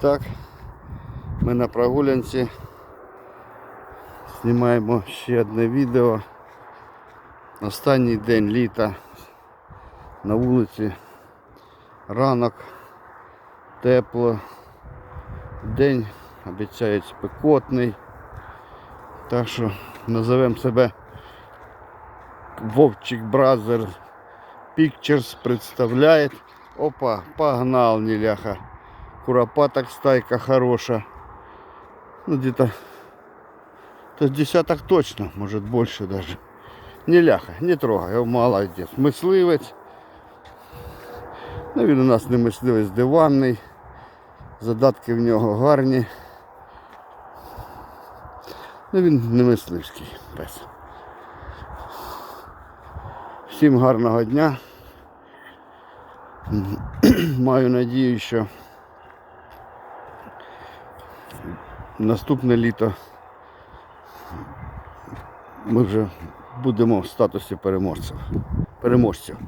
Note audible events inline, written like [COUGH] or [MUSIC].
Так, ми на прогулянці. Знімаємо ще одне відео. Останній день літа на вулиці. Ранок, тепло. День обіцяють спекотний. Так що називемо себе Вовчик Бразер Pictures представляет. Опа, погнал, неляха. Куропаток стайка хороша. Ну где-то то десяток точно, может больше даже. Не ляха, не трогай, о, молодець. Мисливець. Ну він у нас не мисливець диванний. Задатки в нього гарні. Ну він не мисливський пес. Всім гарного дня. [CLEARS THROAT] Маю надію, що наступне літо ми вже будемо в статусі переможців. переможців.